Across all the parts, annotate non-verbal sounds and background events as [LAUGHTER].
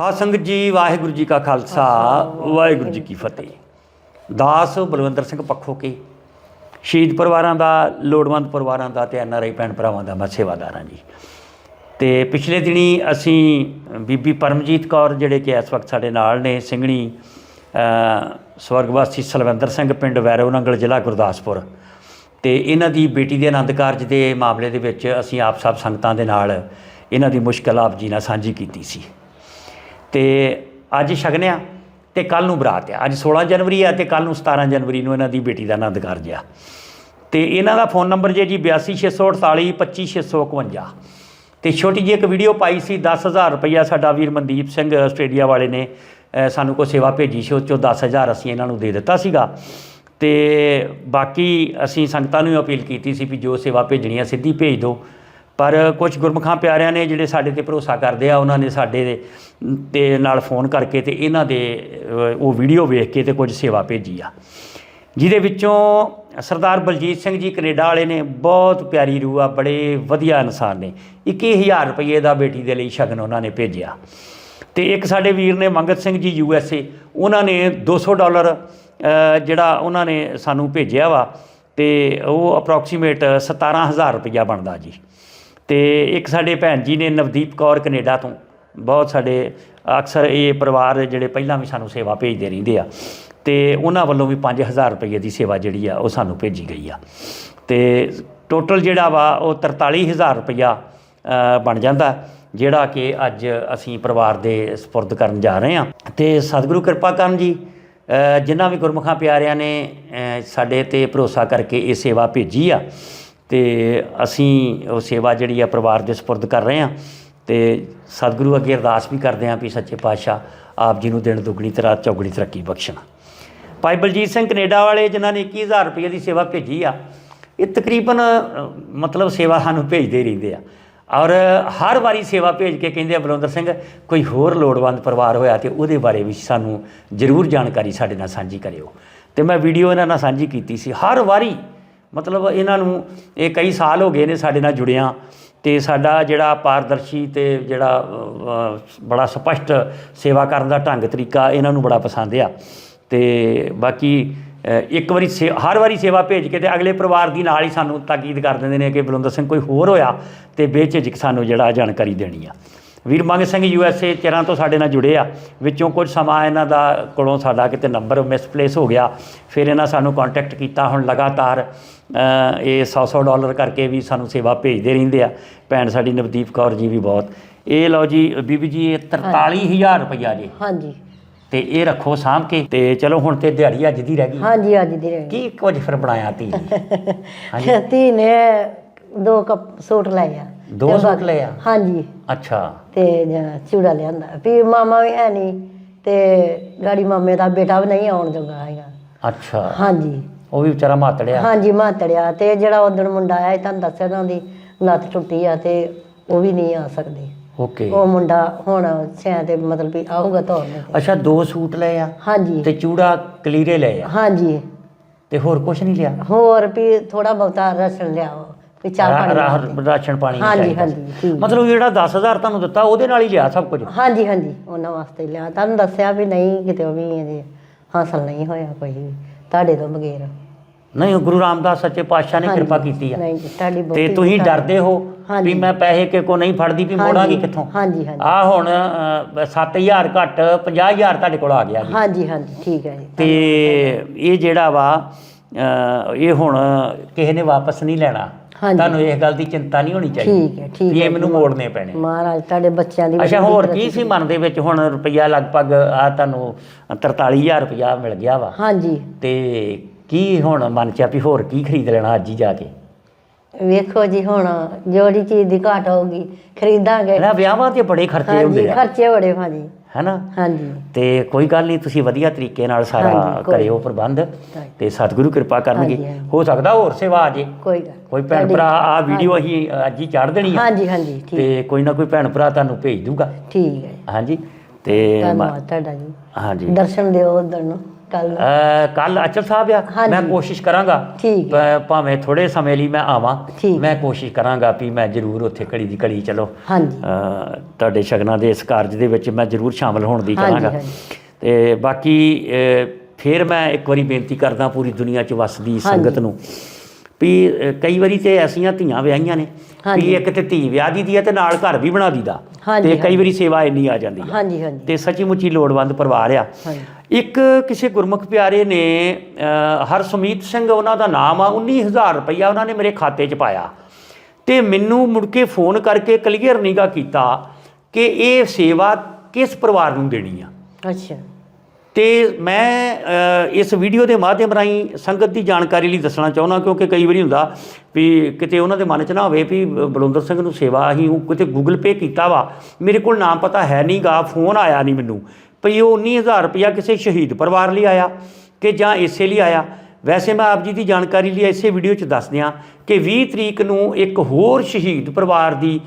ਸਾਧ ਸੰਗਤ ਜੀ ਵਾਹਿਗੁਰੂ ਜੀ ਕਾ ਖਾਲਸਾ ਵਾਹਿਗੁਰੂ ਜੀ ਕੀ ਫਤਿਹ। ਦਾਸ ਬਲਵੰਦਰ ਸਿੰਘ ਪੱਖੋ ਕੇ ਸ਼ਹੀਦ ਪਰਿਵਾਰਾਂ ਦਾ ਲੋੜਵੰਦ ਪਰਿਵਾਰਾਂ ਦਾ ਤੇ ਐਨਆਰਆਈ ਭੈਣ ਭਰਾਵਾਂ ਦਾ ਮੈਂ ਸੇਵਾਦਾਰ ਹਾਂ ਜੀ। ਤੇ ਪਿਛਲੇ ਦਿਨੀ ਅਸੀਂ ਬੀਬੀ ਪਰਮਜੀਤ ਕੌਰ ਜਿਹੜੇ ਕਿ ਇਸ ਵਕਤ ਸਾਡੇ ਨਾਲ ਨੇ ਸਿੰਘਣੀ ਸਵਰਗਵਾਸੀ ਸਲਵਿੰਦਰ ਸਿੰਘ ਪਿੰਡ ਵੈਰੋ ਨੰਗਲ ਜ਼ਿਲ੍ਹਾ ਗੁਰਦਾਸਪੁਰ। ਤੇ ਇਹਨਾਂ ਦੀ ਬੇਟੀ ਦੇ ਆਨੰਦ ਕਾਰਜ ਦੇ ਮਾਮਲੇ ਦੇ ਵਿੱਚ ਅਸੀਂ ਆਪ ਸਭ ਸੰਗਤਾਂ ਦੇ ਨਾਲ ਇਹਨਾਂ ਦੀ ਮੁਸ਼ਕਲ ਆਪ ਜੀ ਨਾਲ ਸਾਂਝੀ ਕੀਤੀ ਸੀ। ਤੇ ਅੱਜ ਸ਼ਗਨਿਆ ਤੇ ਕੱਲ ਨੂੰ ਬਰਾਤ ਆ। ਅੱਜ 16 ਜਨਵਰੀ ਆ ਤੇ ਕੱਲ ਨੂੰ 17 ਜਨਵਰੀ ਨੂੰ ਇਹਨਾਂ ਦੀ ਬੇਟੀ ਦਾ ਆਨੰਦ ਕਾਰਜ ਆ। ਤੇ ਇਹਨਾਂ ਦਾ ਫੋਨ ਨੰਬਰ ਜੇ ਜੀ 82648 25651 ਤੇ ਛੋਟੀ ਜਿਹੀ ਇੱਕ ਵੀਡੀਓ ਪਾਈ ਸੀ 10000 ਰੁਪਈਆ ਸਾਡਾ ਵੀਰ ਮਨਦੀਪ ਸਿੰਘ ਆਸਟ੍ਰੇਲੀਆ ਵਾਲੇ ਨੇ ਸਾਨੂੰ ਕੋ ਸੇਵਾ ਭੇਜੀ ਸੀ ਉਹ ਚੋਂ 10000 ਅਸੀਂ ਇਹਨਾਂ ਨੂੰ ਦੇ ਦਿੱਤਾ ਸੀਗਾ। ਤੇ ਬਾਕੀ ਅਸੀਂ ਸੰਗਤਾਂ ਨੂੰ ਅਪੀਲ ਕੀਤੀ ਸੀ ਵੀ ਜੋ ਸੇਵਾ ਭੇਜਣੀ ਆ ਸਿੱਧੀ ਭੇਜ ਦਿਓ। ਪਰ ਕੁਝ ਗੁਰਮੁਖਾਂ ਪਿਆਰਿਆਂ ਨੇ ਜਿਹੜੇ ਸਾਡੇ ਤੇ ਭਰੋਸਾ ਕਰਦੇ ਆ ਉਹਨਾਂ ਨੇ ਸਾਡੇ ਦੇ ਤੇ ਨਾਲ ਫੋਨ ਕਰਕੇ ਤੇ ਇਹਨਾਂ ਦੇ ਉਹ ਵੀਡੀਓ ਵੇਖ ਕੇ ਤੇ ਕੁਝ ਸੇਵਾ ਭੇਜੀ ਆ। ਜਿਹਦੇ ਵਿੱਚੋਂ ਸਰਦਾਰ ਬਲਜੀਤ ਸਿੰਘ ਜੀ ਕੈਨੇਡਾ ਵਾਲੇ ਨੇ ਬਹੁਤ ਪਿਆਰੀ ਰੂਹ ਆ ਬੜੇ ਵਧੀਆ ਇਨਸਾਨ ਨੇ। 21000 ਰੁਪਏ ਦਾ ਬੇਟੀ ਦੇ ਲਈ ਸ਼ਗਨ ਉਹਨਾਂ ਨੇ ਭੇਜਿਆ। ਤੇ ਇੱਕ ਸਾਡੇ ਵੀਰ ਨੇ Mangat Singh ji U S A ਉਹਨਾਂ ਨੇ 200 ਡਾਲਰ ਅ, ਜਿਹੜਾ ਉਹਨਾਂ ਨੇ ਸਾਨੂੰ ਭੇਜਿਆ ਵਾ ਤੇ ਉਹ ਅਪਰੋਕਸੀਮੇਟ 17000 ਰੁਪਇਆ ਬਣਦਾ ਜੀ। ਤੇ ਇੱਕ ਸਾਡੇ ਭੈਣ ਜੀ ਨੇ ਨਵਦੀਪ ਕੌਰ ਕੈਨੇਡਾ ਤੋਂ। ਬਹੁਤ ਸਾਡੇ ਅਕਸਰ ਇਹ ਪਰਿਵਾਰ ਜਿਹੜੇ ਪਹਿਲਾਂ ਵੀ ਸਾਨੂੰ ਸੇਵਾ ਭੇਜਦੇ ਰਹਿੰਦੇ ਆ। ਤੇ ਉਹਨਾਂ ਵੱਲੋਂ ਵੀ 5000 ਰੁਪਏ ਦੀ ਸੇਵਾ ਜਿਹੜੀ ਆ ਉਹ ਸਾਨੂੰ ਭੇਜੀ ਗਈ ਆ। ਤੇ ਟੋਟਲ ਜਿਹੜਾ ਵਾ ਉਹ 43000 ਰੁਪਇਆ ਅ, ਬਣ ਜਾਂਦਾ ਜਿਹੜਾ ਕਿ ਅੱਜ ਅਸੀਂ ਪਰਿਵਾਰ ਦੇ ਸਪੁਰਦ ਕਰਨ ਜਾ ਰਹੇ ਹਾਂ ਤੇ ਸਤਿਗੁਰੂ ਕਿਰਪਾ ਕਰਨ ਜੀ ਜਿਨ੍ਹਾਂ ਵੀ ਗੁਰਮੁਖਾਂ ਪਿਆਰਿਆਂ ਨੇ ਸਾਡੇ ਤੇ ਭਰੋਸਾ ਕਰਕੇ ਇਹ ਸੇਵਾ ਭੇਜੀ ਆ। ਤੇ ਅਸੀਂ ਉਹ ਸੇਵਾ ਜਿਹੜੀ ਆ ਪਰਿਵਾਰ ਦੇ ਸਪੁਰਦ ਕਰ ਰਹੇ ਹਾਂ ਤੇ ਸਤਿਗੁਰੂ ਅੱਗੇ ਅਰਦਾਸ ਵੀ ਕਰਦੇ ਹਾਂ ਵੀ ਸੱਚੇ ਪਾਤਸ਼ਾਹ ਆਪ ਜੀ ਨੂੰ ਦਿਨ ਦੁੱਗਣੀ ਤੇ ਰਾਤ ਚੌਗਣੀ ਤਰੱਕੀ ਬਖਸ਼ਣ। ਭਾਈ ਬਲਜੀਤ ਸਿੰਘ ਕੈਨੇਡਾ ਵਾਲੇ ਜਿਨ੍ਹਾਂ ਨੇ 21000 ਰੁਪਏ ਦੀ ਸੇਵਾ ਭੇਜੀ ਆ, ਇਹ ਤਕਰੀਬਨ ਮਤਲਬ ਸੇਵਾ ਸਾਨੂੰ ਭੇਜਦੇ ਹੀ ਰਹਿੰਦੇ ਆ। ਔਰ ਹਰ ਵਾਰੀ ਸੇਵਾ ਭੇਜ ਕੇ ਕਹਿੰਦੇ ਆ, ਬਲਵੰਦਰ ਸਿੰਘ, ਕੋਈ ਹੋਰ ਲੋੜਵੰਦ ਪਰਿਵਾਰ ਹੋਇਆ ਤੇ ਉਹਦੇ ਬਾਰੇ ਵੀ ਸਾਨੂੰ ਜ਼ਰੂਰ ਜਾਣਕਾਰੀ ਸਾਡੇ ਨਾਲ ਸਾਂਝੀ ਕਰਿਓ। ਤੇ ਮੈਂ ਵੀਡੀਓ ਇਹਨਾਂ ਨਾਲ ਸਾਂਝੀ ਕੀਤੀ ਸੀ। ਹਰ ਵਾਰੀ ਮਤਲਬ ਇਹਨਾਂ ਨੂੰ ਇਹ ਕਈ ਸਾਲ ਹੋ ਗਏ ਨੇ ਸਾਡੇ ਨਾਲ ਜੁੜਿਆਂ ਤੇ ਸਾਡਾ ਜਿਹੜਾ ਪਾਰਦਰਸ਼ੀ ਤੇ ਜਿਹੜਾ ਬੜਾ ਸਪਸ਼ਟ ਸੇਵਾ ਕਰਨ ਦਾ ਢੰਗ ਤਰੀਕਾ ਇਹਨਾਂ ਨੂੰ ਬੜਾ ਪਸੰਦ ਆ। ਤੇ ਬਾਕੀ ਇੱਕ ਵਾਰੀ ਸੇ- ਹਰ ਵਾਰੀ ਸੇਵਾ ਭੇਜ ਕੇ ਤੇ ਅਗਲੇ ਪਰਿਵਾਰ ਦੀ ਨਾਲ ਹੀ ਸਾਨੂੰ ਤਾਕੀਦ ਕਰ ਦਿੰਦੇ ਨੇ ਕਿ ਬਲਵੰਦਰ ਸਿੰਘ ਕੋਈ ਹੋਰ ਹੋਇਆ ਤੇ ਬੇਝਿਜਕ ਸਾਨੂੰ ਜਿਹੜਾ ਜਾਣਕਾਰੀ ਦੇਣੀ ਆ। ਵੀਰ ਮੰਗ ਸਿੰਘ ਯੂ ਐਸ ਏ ਚਿਰਾਂ ਤੋਂ ਸਾਡੇ ਨਾਲ ਜੁੜੇ ਆ। ਵਿੱਚੋਂ ਕੁਝ ਸਮਾਂ ਇਹਨਾਂ ਦਾ ਕੋਲੋਂ ਸਾਡਾ ਕਿਤੇ ਨੰਬਰ ਮਿਸਪਲੇਸ ਹੋ ਗਿਆ। ਫਿਰ ਇਹਨਾਂ ਸਾਨੂੰ ਕੰਟੈਕਟ ਕੀਤਾ ਹੁਣ ਲਗਾਤਾਰ ਇਹ 100-100 ਡਾਲਰ ਕਰਕੇ ਵੀ ਸਾਨੂੰ ਸੇਵਾ ਭੇਜਦੇ ਰਹਿੰਦੇ ਆ। ਭੈਣ ਸਾਡੀ ਨਵਦੀਪ ਕੌਰ ਜੀ ਵੀ ਬਹੁਤ। ਇਹ ਲਓ ਜੀ ਬੀਬੀ ਜੀ ਇਹ 43000 ਰੁਪਈਆ ਜੀ। ਹਾਂਜੀ। ਤੇ ਇਹ ਰੱਖੋ ਸਾਂਭ ਕੇ। ਤੇ ਚਲੋ ਹੁਣ ਤੇ ਦਿਹਾੜੀ ਅੱਜ ਦੀ ਰਹਿ ਗਈ। ਹਾਂਜੀ ਅੱਜ ਦੀ ਰਹਿ ਕੀ ਕੁਝ ਫਿਰ ਬਣਾਇਆ ਤੀ ਗਈ [LAUGHS] ਧੀ ਨੇ ਦੋ ਕੱਪ ਸੂਟ ਲਏ ਆ। ਦੋ ਤੇ ਸੂਟ ਲਏ ਆ? ਹਾਂਜੀ। ਅੱਛਾ। ਤੇ ਜ- ਚੂੜਾ ਲਿਆਂਦਾ। ਵੀ ਮਾਮਾ ਵੀ ਹੈ ਨਹੀਂ ਤੇ ਗਾੜੀ ਮਾਮੇ ਦਾ ਬੇਟਾ ਵੀ ਨਹੀਂ ਆਉਣ ਜੋਗਾ ਹੈਗਾ। ਅੱਛਾ। ਹਾਂਜੀ। ਉਹ ਵੀ ਵਿਚਾਰਾ ਮਾਤੜਿਆ ਹਾਂਜੀ ਮਾਤੜਿਆ ਤੇ ਜਿਹੜਾ ਉਦੋਂ ਮੁੰਡਾ ਆਇਆ ਸੀ, ਤੁਹਾਨੂੰ ਦੱਸਿਆ ਉਹਨਾਂ ਦੀ ਲੱਤ ਟੁੱਟੀ ਆ ਤੇ ਉਹ ਵੀ ਨਹੀਂ ਆ ਸਕਦੇ। ਓਕੇ। ਉਹ ਮੁੰਡਾ ਹੁਣ ਸ਼ਾਇਦ ਮਤਲਬ ਵੀ ਆਊਗਾ ਤਾਂ ਅੱਛਾ ਦੋ ਸੂਟ ਲਏ ਆ? ਹਾਂਜੀ। ਤੇ ਚੂੜਾ ਕਲੀਰੇ ਲਏ ਆ? ਹਾਂਜੀ। ਤੇ ਹੋਰ ਕੁਝ ਨਹੀਂ ਲਿਆ? ਹੋਰ ਵੀ ਥੋੜਾ ਬਹੁਤਾ ਰਸਣ ਲਿਆਓ। ਵੀ ਚਾਹ ਰਾ- ਪਾਣੀ ਰਾ- ਵਾਸਤੇ। ਰਾਸ਼ਨ ਪਾਣੀ ਹਾਂਜੀ, ਚਾਹੀਦਾ ਹਾਂਜੀ, ਠੀਕ। ਮਤਲਬ ਜਿਹੜਾ 10000 ਤੁਹਾਨੂੰ ਦਿੱਤਾ ਉਹਦੇ ਨਾਲ ਹੀ ਲਿਆ ਸਭ ਕੁਝ ਹਾਂਜੀ ਹਾਂਜੀ ਉਹਨਾਂ ਵਾਸਤੇ ਲਿਆ ਤੁਹਾਨੂੰ ਦੱਸਿਆ ਵੀ ਨਹੀਂ ਕਿਤੇ ਉਹ ਵੀ ਇਹਦੇ ਹਾਸਲ ਨਹੀਂ ਹੋਇਆ ਕੋਈ ਵੀ ਤੁਹਾਡੇ ਤੋਂ ਬਗੈਰ ਨਹੀਂ ਗੁਰੂ ਰਾਮਦਾਸ ਸੱਚੇ ਪਾਤਸ਼ਾਹ ਨੇ। ਕਿਰਪਾ ਕੀਤੀ ਆ ਨਹੀਂ ਜੀ, ਤੁਹਾਡੀ ਤੇ ਬਹੁਤੀ ਤੁਸੀਂ ਡਰਦੇ ਹੋ ਹਾਂਜੀ। ਵੀ ਮੈਂ ਪੈਸੇ ਕਿ ਕੋ ਨਹੀਂ ਫੜਦੀ ਵੀ ਮੋੜਾਂਗੀ ਹਾਂਜੀ, ਕਿੱਥੋਂ ਹਾਂਜੀ, ਹਾਂਜੀ। ਆ ਹੁਣ 7000 ਘੱਟ 50000 ਤੁਹਾਡੇ ਕੋਲ ਆ ਗਿਆ ਜੀ ਹਾਂਜੀ ਹਾਂਜੀ ਠੀਕ ਹੈ ਜੀ ਤੇ ਇਹ ਜਿਹੜਾ ਵਾ ਅ, ਇਹ ਹੁਣ ਕਿਸੇ ਨੇ ਵਾਪਸ ਨਹੀਂ ਲੈਣਾ ਹਾਂਜੀ। ਤੁਹਾਨੂੰ ਇਸ ਗੱਲ ਦੀ ਚਿੰਤਾ ਨਹੀਂ ਹੋਣੀ ਚਾਹੀਦੀ ਠੀਕ ਹੈ ਠੀਕ ਵੀ ਹੈ ਇਹ ਮੈਨੂੰ ਮੋੜਨੇ ਪੈਣੇ। ਮਹਾਰਾਜ ਤੁਹਾਡੇ ਬੱਚਿਆਂ ਦੀ ਅੱਛਾ ਹੋਰ ਕੀ ਸੀ ਮਨ ਦੇ ਵਿੱਚ? ਹੁਣ ਰੁਪਈਆ ਲਗਭਗ ਆ ਤੁਹਾਨੂੰ 43000 ਰੁਪਈਆ ਮਿਲ ਗਿਆ ਵਾ। ਹਾਂਜੀ। ਤੇ ਕੀ ਹੁਣ ਮਨ ਚ ਆ ਵੀ ਹੋਰ ਕੀ ਖਰੀਦ ਲੈਣਾ ਅੱਜ ਹੀ ਜਾ ਕੇ? ਵੇਖੋ ਜੀ ਹੁਣ ਜਿਹੜੀ ਚੀਜ਼ ਦੀ ਘਾਟ ਹੋਊਗੀ ਖਰੀਦਾਂਗੇ। ਨਾ ਵਿਆਹਾਂ ਤੇ ਬੜੇ ਖਰਚੇ ਹਾਂਜੀ ਹੁੰਦੇ ਆ। ਖਰਚੇ ਬੜੇ ਭਾਜੀ। ਹੈਨਾ? ਹਾਂਜੀ। ਤੇ ਕੋਈ ਗੱਲ ਨਹੀਂ ਤੁਸੀਂ ਵਧੀਆ ਤਰੀਕੇ ਨਾਲ ਸਾਰਾ ਕਰਿਓ ਪ੍ਰਬੰਧ। ਤੇ ਸਤਿਗੁਰੂ ਕਿਰਪਾ ਕਰਨਗੇ। ਹੋ ਸਕਦਾ ਹੋਰ ਸੇਵਾ ਆ ਜੇ। ਕੋਈ ਗੱਲ ਕੋਈ ਭੈਣ ਭਰਾ ਆ ਵੀਡੀਓ ਅਸੀਂ ਅੱਜ ਹੀ ਚਾੜ ਦੇਣੀ ਆ। ਹਾਂਜੀ ਹਾਂਜੀ ਠੀਕ। ਤੇ ਕੋਈ ਨਾ ਕੋਈ ਭੈਣ ਭਰਾ ਤੁਹਾਨੂੰ ਭੇਜ ਦੂਗਾ। ਠੀਕ ਹੈ ਹਾਂਜੀ ਤੇ ਧੰਨਵਾਦ ਤੁਹਾਡਾ ਜੀ। ਹਾਂਜੀ। ਦਰਸ਼ਨ ਦਿਓ ਉਧਰ ਨੂੰ। ਕੱਲ ਕੱਲ ਅਚਲ ਸਾਹਿਬ ਆ। ਮੈਂ ਕੋਸ਼ਿਸ਼ ਕਰਾਂਗਾ। ਭਾਵੇਂ ਥੋੜੇ ਸਮੇਂ ਲਈ ਮੈਂ ਆਵਾਂ। ਮੈਂ ਕੋਸ਼ਿਸ਼ ਕਰਾਂਗਾ ਵੀ ਮੈਂ ਜ਼ਰੂਰ ਉੱਥੇ ਘੜੀ ਦੀ ਘੜੀ ਚਲੋ। ਹਾਂਜੀ। ਤੁਹਾਡੇ ਸ਼ਗਨਾਂ ਦੇ ਇਸ ਕਾਰਜ ਦੇ ਵਿੱਚ ਮੈਂ ਜ਼ਰੂਰ ਸ਼ਾਮਲ ਹੋਣ ਦੀ ਕਰਾਂਗਾ। ਤੇ ਬਾਕੀ ਫਿਰ ਮੈਂ ਇੱਕ ਵਾਰੀ ਬੇਨਤੀ ਕਰਦਾ ਪੂਰੀ ਦੁਨੀਆ 'ਚ ਵਸਦੀ ਸੰਗਤ ਨੂੰ ਵੀ ਕਈ ਵਾਰੀ ਤੇ ਐਸੀਆਂ ਧੀਆਂ ਵਿਆਹੀਆਂ ਨੇ ਵੀ। ਇੱਕ ਤੇ ਧੀ ਵਿਆਹ ਦੀ ਦੀ ਹੈ ਤੇ ਨਾਲ ਘਰ ਵੀ ਬਣਾ ਦੀਦਾ ਤੇ ਕਈ ਵਾਰੀ ਸੇਵਾ ਇੰਨੀ ਆ ਜਾਂਦੀ ਹੈ ਤੇ ਸੱਚੀ ਮੁੱਚੀ ਲੋੜਵੰਦ ਪਰਿਵਾਰ ਆ। ਇੱਕ ਕਿਸੇ ਗੁਰਮੁਖ ਪਿਆਰੇ ਨੇ ਹਰਸਮੀਤ ਸਿੰਘ ਉਹਨਾਂ ਦਾ ਨਾਮ ਆ 19000 ਰੁਪਈਆ ਉਹਨਾਂ ਨੇ ਮੇਰੇ ਖਾਤੇ 'ਚ ਪਾਇਆ। ਤੇ ਮੈਨੂੰ ਮੁੜ ਕੇ ਫੋਨ ਕਰਕੇ ਕਲੀਅਰ ਨਿਗਾ ਕੀਤਾ ਕਿ ਇਹ ਸੇਵਾ ਕਿਸ ਪਰਿਵਾਰ ਨੂੰ ਦੇਣੀ ਆ। ਅੱਛਾ। ਤੇ ਮੈਂ ਇਸ ਵੀਡੀਓ ਦੇ ਮਾਧਿਅਮ ਰਾਹੀਂ ਸੰਗਤ ਦੀ ਜਾਣਕਾਰੀ ਲਈ ਦੱਸਣਾ ਚਾਹੁੰਦਾ ਕਿਉਂਕਿ ਕਈ ਵਾਰੀ ਹੁੰਦਾ ਵੀ ਕਿਤੇ ਉਹਨਾਂ ਦੇ ਮਨ 'ਚ ਨਾ ਹੋਵੇ ਵੀ ਬਲਵੰਦਰ ਸਿੰਘ ਨੂੰ ਸੇਵਾ ਅਸੀਂ ਉਹ ਕਿਤੇ ਗੂਗਲ ਪੇ ਕੀਤਾ ਵਾ। ਮੇਰੇ ਕੋਲ ਨਾਮ ਪਤਾ ਹੈ ਨਹੀਂਗਾ ਫੋਨ ਆਇਆ ਨਹੀਂ ਮੈਨੂੰ। ਭਈ ਉਹ 19000 ਰੁਪਇਆ ਕਿਸੇ ਸ਼ਹੀਦ ਪਰਿਵਾਰ ਲਈ ਆਇਆ ਕਿ ਜਾਂ ਇਸੇ ਲਈ ਆਇਆ। ਵੈਸੇ ਮੈਂ ਆਪ ਜੀ ਦੀ ਜਾਣਕਾਰੀ ਲਈ ਇਸੇ ਵੀਡੀਓ 'ਚ ਦੱਸ ਦਿਆਂ ਕਿ 20 ਤਰੀਕ ਨੂੰ ਇੱਕ ਹੋਰ ਸ਼ਹੀਦ ਪਰਿਵਾਰ ਦੀ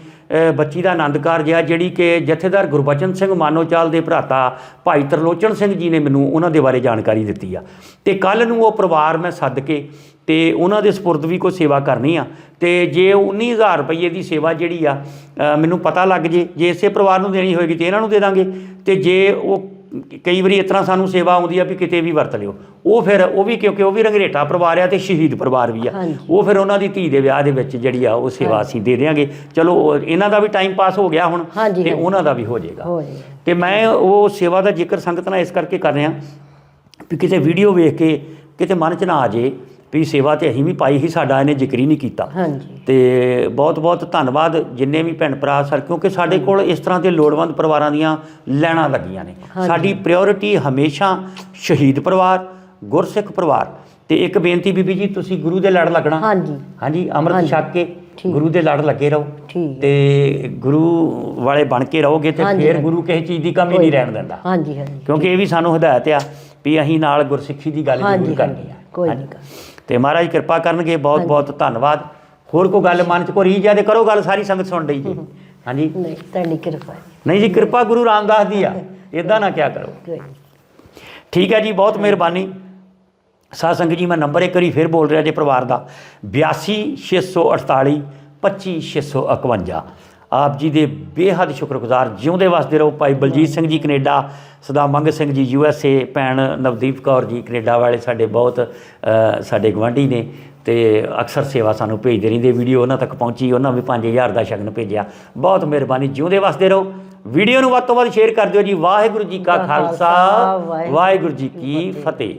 ਬੱਚੀ ਦਾ ਆਨੰਦ ਕਾਰਜ ਆ, ਜਿਹੜੀ ਕਿ ਜਥੇਦਾਰ ਗੁਰਬਚਨ ਸਿੰਘ ਮਾਨੋਚਾਲ ਦੇ ਭਰਾਤਾ ਭਾਈ ਤਰਲੋਚਨ ਸਿੰਘ ਜੀ ਨੇ ਮੈਨੂੰ ਉਹਨਾਂ ਦੇ ਬਾਰੇ ਜਾਣਕਾਰੀ ਦਿੱਤੀ ਆ। ਤੇ ਕੱਲ ਨੂੰ ਉਹ ਪਰਿਵਾਰ ਮੈਂ ਸੱਦ ਕੇ ਤੇ ਉਹਨਾਂ ਦੇ ਸਪੁਰਦ ਵੀ ਕੋਈ ਸੇਵਾ ਕਰਨੀ ਆ। ਤੇ ਜੇ ਉਹ 19000 ਰੁਪਏ ਦੀ ਸੇਵਾ ਜਿਹੜੀ ਆ ਮੈਨੂੰ ਪਤਾ ਲੱਗ ਜੇ ਜੇ ਇਸੇ ਪਰਿਵਾਰ ਨੂੰ ਦੇਣੀ ਹੋਏਗੀ ਤੇ ਇਹਨਾਂ ਨੂੰ ਦੇ ਦਾਂਗੇ। ਤੇ ਜੇ ਉਹ ਕਈ ਵਾਰੀ ਇਸ ਤਰ੍ਹਾਂ ਸਾਨੂੰ ਸੇਵਾ ਆਉਂਦੀ ਆ ਵੀ ਕਿਤੇ ਵੀ ਵਰਤ ਲਿਓ। ਉਹ ਫਿਰ ਉਹ ਵੀ ਕਿਉਂਕਿ ਉਹ ਵੀ ਰੰਗਰੇਟਾ ਪਰਿਵਾਰ ਆ ਤੇ ਸ਼ਹੀਦ ਪਰਿਵਾਰ ਵੀ ਆ। ਉਹ ਫਿਰ ਉਹਨਾਂ ਦੀ ਧੀ ਦੇ ਵਿਆਹ ਦੇ ਵਿੱਚ ਜਿਹੜੀ ਆ ਉਹ ਸੇਵਾ ਅਸੀਂ ਦੇ ਦਿਆਂਗੇ। ਚਲੋ ਇਹਨਾਂ ਦਾ ਵੀ ਟਾਈਮ ਪਾਸ ਹੋ ਗਿਆ ਹੁਣ ਤੇ। ਉਹਨਾਂ ਦਾ ਵੀ ਹੋ ਜਾਏਗਾ। ਤੇ ਮੈਂ ਉਹ ਸੇਵਾ ਦਾ ਜ਼ਿਕਰ ਸੰਗਤ ਨਾਲ ਇਸ ਕਰਕੇ ਕਰ ਰਿਹਾ ਵੀ ਕਿਤੇ ਵੀਡੀਓ ਵੇਖ ਕੇ ਕਿਤੇ ਮਨ 'ਚ ਨਾ ਆ ਜੇ। ਵੀ ਸੇਵਾ ਤੇ ਅਸੀਂ ਵੀ ਪਾਈ ਸੀ ਸਾਡਾ ਇਹਨੇ ਜ਼ਿਕਰ ਹੀ ਨਹੀਂ ਕੀਤਾ। ਹਾਂਜੀ। ਤੇ ਬਹੁਤ ਬਹੁਤ ਧੰਨਵਾਦ ਜਿੰਨੇ ਵੀ ਭੈਣ ਭਰਾ ਸਰ ਕਿਉਂਕਿ ਸਾਡੇ ਕੋਲ ਇਸ ਤਰ੍ਹਾਂ ਦੇ ਲੋੜਵੰਦ ਪਰਿਵਾਰਾਂ ਦੀਆਂ ਲੈਣਾ ਲੱਗੀਆਂ ਨੇ। ਸਾਡੀ ਪ੍ਰਾਇੋਰਟੀ ਹਮੇਸ਼ਾ ਸ਼ਹੀਦ ਪਰਿਵਾਰ ਗੁਰਸਿੱਖ ਪਰਿਵਾਰ। ਤੇ ਇੱਕ ਬੇਨਤੀ ਬੀਬੀ ਜੀ ਤੁਸੀਂ ਗੁਰੂ ਦੇ ਲੜ ਲੱਗਣਾ। ਹਾਂਜੀ। ਹਾਂਜੀ ਅੰਮ੍ਰਿਤ। ਛਕ ਕੇ। ਗੁਰੂ ਦੇ ਲੜ ਲੱਗੇ ਰਹੋ। ਤੇ ਗੁਰੂ ਵਾਲੇ ਬਣ ਕੇ ਰਹੋਗੇ ਤੇ ਫਿਰ। ਗੁਰੂ ਕਿਸੇ ਚੀਜ਼ ਦੀ ਕਮੀ ਨਹੀਂ ਰਹਿਣ ਦਿੰਦਾ। ਹਾਂਜੀ ਹਾਂਜੀ। ਕਿਉਂਕਿ ਇਹ ਵੀ ਸਾਨੂੰ ਹਦਾਇਤ ਆ ਵੀ ਅਸੀਂ ਨਾਲ ਗੁਰਸਿੱਖੀ ਦੀ ਗੱਲ ਜ਼ਰੂਰ ਕਰਨੀ ਆ। ਕੋਈ। ਨਹੀਂ ਤੇ ਮਹਾਰਾਜ ਕਿਰਪਾ ਕਰਨਗੇ ਬਹੁਤ ਬਹੁਤ ਧੰਨਵਾਦ। ਹੋਰ ਕੋਈ ਗੱਲ ਮਨ ਚ ਕੋਈ ਰੀਝ ਆ ਤੇ ਕਰੋ ਗੱਲ ਸਾਰੀ ਸੰਗਤ ਸੁਣ ਰਹੀ ਜੀ। ਹਾਂਜੀ। ਨਹੀਂ ਤੁਹਾਡੀ ਕਿਰਪਾ। ਨਹੀਂ ਜੀ ਕਿਰਪਾ ਗੁਰੂ ਰਾਮਦਾਸ ਦੀ ਆ। ਇਦਾਂ ਨਾ ਕਿਆ ਕਰੋ। ਠੀਕ ਹੈ ਜੀ ਬਹੁਤ ਮਿਹਰਬਾਨੀ। ਸਾਧ ਸੰਗਤ ਜੀ ਮੈਂ ਨੰਬਰ ਇੱਕ ਵਾਰੀ ਫਿਰ ਬੋਲ ਰਿਹਾ ਜੇ ਪਰਿਵਾਰ ਦਾ। 82648 25651 ਆਪ ਜੀ ਦੇ ਬੇਹੱਦ ਸ਼ੁਕਰਗੁਜ਼ਾਰ ਜਿਉਂਦੇ ਵਸਦੇ ਰਹੋ ਭਾਈ ਬਲਜੀਤ ਸਿੰਘ ਜੀ ਕੈਨੇਡਾ ਸਦਾ ਮੰਗ Singh ji U S A ਭੈਣ ਨਵਦੀਪ ਕੌਰ ਜੀ ਕੈਨੇਡਾ ਵਾਲੇ ਸਾਡੇ ਬਹੁਤ ਸਾਡੇ ਗਵਾਂਢੀ ਨੇ ਤੇ ਅਕਸਰ ਸੇਵਾ ਸਾਨੂੰ ਭੇਜਦੇ ਰਹਿੰਦੇ ਵੀਡੀਓ ਉਹਨਾਂ ਤੱਕ ਪਹੁੰਚੀ ਉਹਨਾਂ ਵੀ 5000 ਦਾ ਸ਼ਗਨ ਭੇਜਿਆ। ਬਹੁਤ ਮਿਹਰਬਾਨੀ ਜਿਉਂਦੇ ਵਸਦੇ ਰਹੋ। ਵੀਡੀਓ ਨੂੰ ਵੱਧ ਤੋਂ ਵੱਧ ਸ਼ੇਅਰ ਕਰ ਦਿਓ ਜੀ। ਵਾਹਿਗੁਰੂ ਜੀ ਕਾ ਖਾਲਸਾ ਵਾਹਿਗੁਰੂ ਜੀ ਕੀ ਫਤਿਹ।